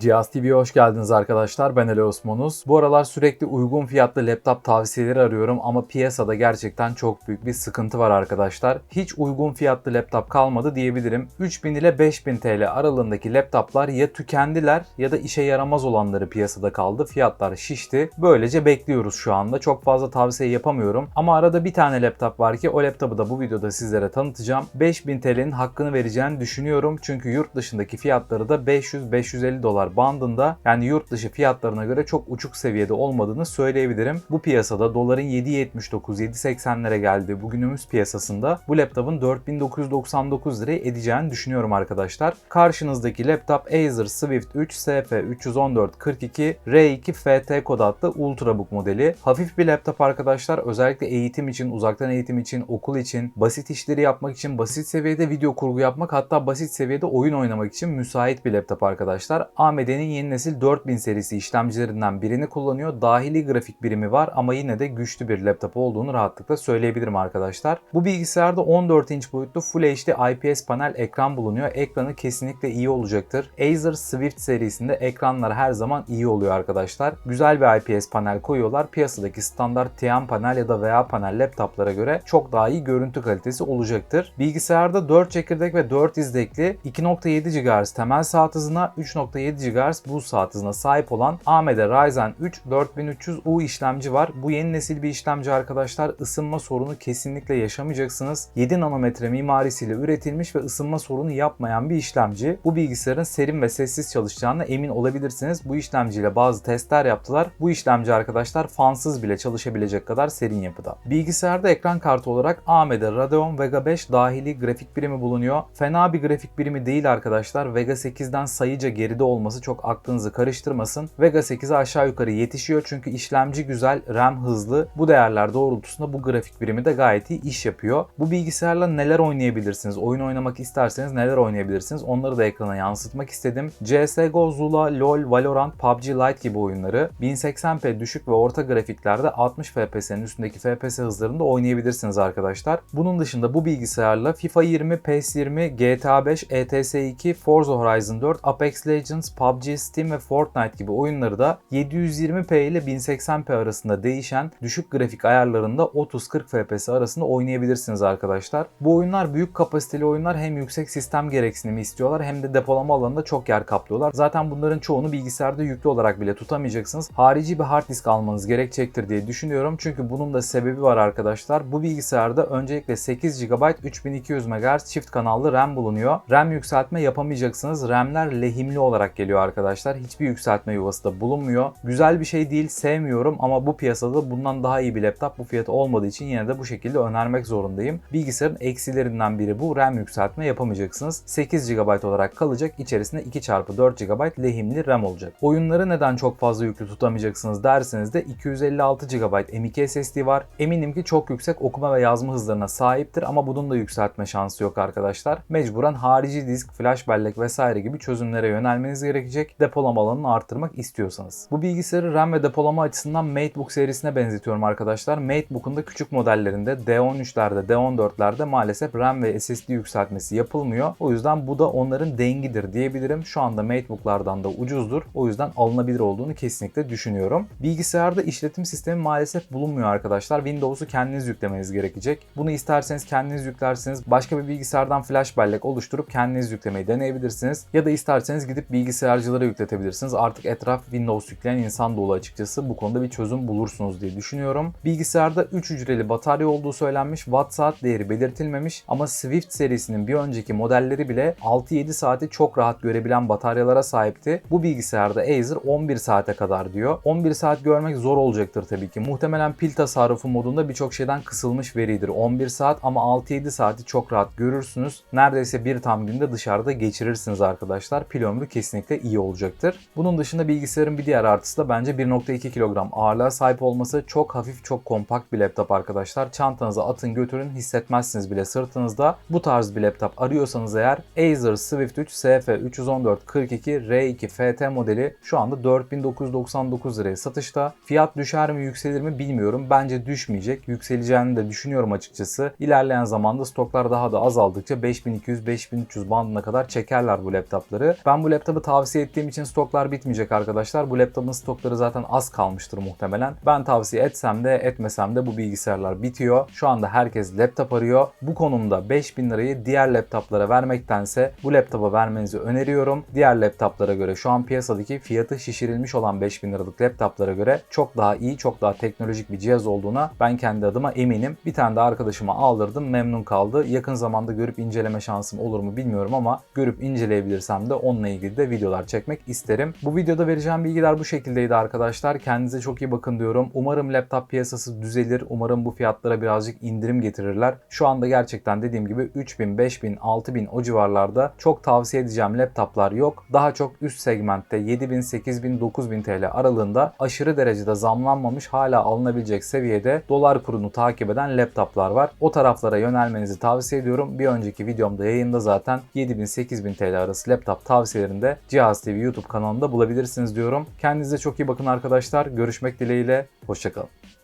Cihaz TV'ye hoş geldiniz arkadaşlar. Ben Ali Osmanuz. Bu aralar sürekli uygun fiyatlı laptop tavsiyeleri arıyorum ama piyasada gerçekten çok büyük bir sıkıntı var arkadaşlar. Hiç uygun fiyatlı laptop kalmadı diyebilirim. 3000 ile 5000 TL aralığındaki laptoplar ya tükendiler ya da işe yaramaz olanları piyasada kaldı. Fiyatlar şişti. Böylece bekliyoruz şu anda. Çok fazla tavsiye yapamıyorum. Ama arada bir tane laptop var ki o laptopu da bu videoda sizlere tanıtacağım. 5000 TL'nin hakkını vereceğini düşünüyorum. Çünkü yurt dışındaki fiyatları da 500-550 dolar bandında yani yurt dışı fiyatlarına göre çok uçuk seviyede olmadığını söyleyebilirim. Bu piyasada doların 7.79-7.80'lere geldiği bugünümüz piyasasında bu laptopun 4999 liraya edeceğini düşünüyorum arkadaşlar. Karşınızdaki laptop Acer Swift 3 SF31442 R2 FT kod adlı Ultrabook modeli. Hafif bir laptop arkadaşlar. Özellikle eğitim için, uzaktan eğitim için, okul için, basit işleri yapmak için, basit seviyede video kurgu yapmak hatta basit seviyede oyun oynamak için müsait bir laptop arkadaşlar. AMD'nin yeni nesil 4000 serisi işlemcilerinden birini kullanıyor. Dahili grafik birimi var ama yine de güçlü bir laptop olduğunu rahatlıkla söyleyebilirim arkadaşlar. Bu bilgisayarda 14 inç boyutlu Full HD IPS panel ekran bulunuyor. Ekranı kesinlikle iyi olacaktır. Acer Swift serisinde ekranlar her zaman iyi oluyor arkadaşlar. Güzel bir IPS panel koyuyorlar. Piyasadaki standart TN panel ya da VA panel laptoplara göre çok daha iyi görüntü kalitesi olacaktır. Bilgisayarda 4 çekirdek ve 4 izlekli 2.7 GHz temel saat hızına 3.7 GHz buz saat sahip olan AMD Ryzen 3 4300U işlemci var. Bu yeni nesil bir işlemci arkadaşlar. Isınma sorunu kesinlikle yaşamayacaksınız. 7 nanometre mimarisiyle üretilmiş ve ısınma sorunu yapmayan bir işlemci. Bu bilgisayarın serin ve sessiz çalışacağına emin olabilirsiniz. Bu işlemciyle bazı testler yaptılar. Bu işlemci arkadaşlar fansız bile çalışabilecek kadar serin yapıda. Bilgisayarda ekran kartı olarak AMD Radeon Vega 5 dahili grafik birimi bulunuyor. Fena bir grafik birimi değil arkadaşlar. Vega 8'den sayıca geride olması çok aklınızı karıştırmasın. Vega 8'e aşağı yukarı yetişiyor çünkü işlemci güzel, RAM hızlı. Bu değerler doğrultusunda bu grafik birimi de gayet iyi iş yapıyor. Bu bilgisayarla neler oynayabilirsiniz? Oyun oynamak isterseniz neler oynayabilirsiniz? Onları da ekrana yansıtmak istedim. CSGO, Zula, LoL, Valorant, PUBG Lite gibi oyunları 1080p düşük ve orta grafiklerde 60 FPS'nin üstündeki FPS hızlarında oynayabilirsiniz arkadaşlar. Bunun dışında bu bilgisayarla FIFA 20, PES 20, GTA 5, ETS 2, Forza Horizon 4, Apex Legends, PUBG, Steam ve Fortnite gibi oyunları da 720p ile 1080p arasında değişen düşük grafik ayarlarında 30-40 FPS arasında oynayabilirsiniz arkadaşlar. Bu oyunlar büyük kapasiteli oyunlar hem yüksek sistem gereksinimi istiyorlar hem de depolama alanında çok yer kaplıyorlar. Zaten bunların çoğunu bilgisayarda yüklü olarak bile tutamayacaksınız. Harici bir hard disk almanız gerekecektir diye düşünüyorum. Çünkü bunun da sebebi var arkadaşlar. Bu bilgisayarda öncelikle 8 GB 3200 MHz çift kanallı RAM bulunuyor. RAM yükseltme yapamayacaksınız. RAM'ler lehimli olarak geliyor arkadaşlar. Hiçbir yükseltme yuvası da bulunmuyor. Güzel bir şey değil, sevmiyorum ama bu piyasada bundan daha iyi bir laptop bu fiyatı olmadığı için yine de bu şekilde önermek zorundayım. Bilgisayarın eksilerinden biri bu. RAM yükseltme yapamayacaksınız. 8 GB olarak kalacak. İçerisinde 2x4 GB lehimli RAM olacak. Oyunları neden çok fazla yüklü tutamayacaksınız derseniz de 256 GB M.2 SSD var. Eminim ki çok yüksek okuma ve yazma hızlarına sahiptir ama bunun da yükseltme şansı yok arkadaşlar. Mecburen harici disk, flash bellek vesaire gibi çözümlere yönelmeniz gerekecek depolama alanını arttırmak istiyorsanız. Bu bilgisayarı RAM ve depolama açısından MateBook serisine benzetiyorum arkadaşlar. MateBook'un da küçük modellerinde D13'lerde, D14'lerde maalesef RAM ve SSD yükseltmesi yapılmıyor. O yüzden bu da onların dengidir diyebilirim. Şu anda MateBook'lardan da ucuzdur. O yüzden alınabilir olduğunu kesinlikle düşünüyorum. Bilgisayarda işletim sistemi maalesef bulunmuyor arkadaşlar. Windows'u kendiniz yüklemeniz gerekecek. Bunu isterseniz kendiniz yüklersiniz. Başka bir bilgisayardan flash bellek oluşturup kendiniz yüklemeyi deneyebilirsiniz. Ya da isterseniz gidip bilgisayarcılara yükletebilirsiniz. Artık etraf Windows yükleyen insan dolu açıkçası. Bu konuda bir çözüm bulursunuz diye düşünüyorum. Bilgisayarda 3 hücreli batarya olduğu söylenmiş. Watt saat değeri belirtilmemiş ama Swift serisinin bir önceki modelleri bile 6-7 saati çok rahat görebilen bataryalara sahipti. Bu bilgisayarda Acer 11 saate kadar diyor. 11 saat görmek zor olacaktır tabii ki. Muhtemelen pil tasarrufu modunda birçok şeyden kısılmış veridir. 11 saat ama 6-7 saati çok rahat görürsünüz. Neredeyse bir tam günde dışarıda geçirirsiniz arkadaşlar. Pil ömrü kesinlikle iyi olacaktır. Bunun dışında bilgisayarın bir diğer artısı da bence 1.2 kilogram ağırlığa sahip olması çok hafif çok kompakt bir laptop arkadaşlar. Çantanıza atın götürün hissetmezsiniz bile sırtınızda. Bu tarz bir laptop arıyorsanız eğer Acer Swift 3 SF31442 R2 FT modeli şu anda 4999 liraya satışta. Fiyat düşer mi yükselir mi bilmiyorum. Bence düşmeyecek. Yükseleceğini de düşünüyorum açıkçası. İlerleyen zamanda stoklar daha da azaldıkça 5200-5300 bandına kadar çekerler bu laptopları. Ben bu laptopu tavsiye Tavsiye ettiğim için stoklar bitmeyecek arkadaşlar. Bu laptopun stokları zaten az kalmıştır muhtemelen. Ben tavsiye etsem de etmesem de bu bilgisayarlar bitiyor. Şu anda herkes laptop arıyor. Bu konumda 5000 lirayı diğer laptoplara vermektense bu laptopa vermenizi öneriyorum. Diğer laptoplara göre şu an piyasadaki fiyatı şişirilmiş olan 5000 liralık laptoplara göre çok daha iyi, çok daha teknolojik bir cihaz olduğuna ben kendi adıma eminim. Bir tane de arkadaşıma aldırdım. Memnun kaldı. Yakın zamanda görüp inceleme şansım olur mu bilmiyorum ama görüp inceleyebilirsem de onunla ilgili de videolar çekmek isterim. Bu videoda vereceğim bilgiler bu şekildeydi arkadaşlar. Kendinize çok iyi bakın diyorum. Umarım laptop piyasası düzelir. Umarım bu fiyatlara birazcık indirim getirirler. Şu anda gerçekten dediğim gibi 3000, 5000, 6000 o civarlarda çok tavsiye edeceğim laptoplar yok. Daha çok üst segmentte 7000, 8000, 9000 TL aralığında aşırı derecede zamlanmamış hala alınabilecek seviyede dolar kurunu takip eden laptoplar var. O taraflara yönelmenizi tavsiye ediyorum. Bir önceki videomda yayında zaten 7000-8000 TL arası laptop tavsiyelerinde Cihaz TV YouTube kanalında bulabilirsiniz diyorum. Kendinize çok iyi bakın arkadaşlar. Görüşmek dileğiyle. Hoşçakalın.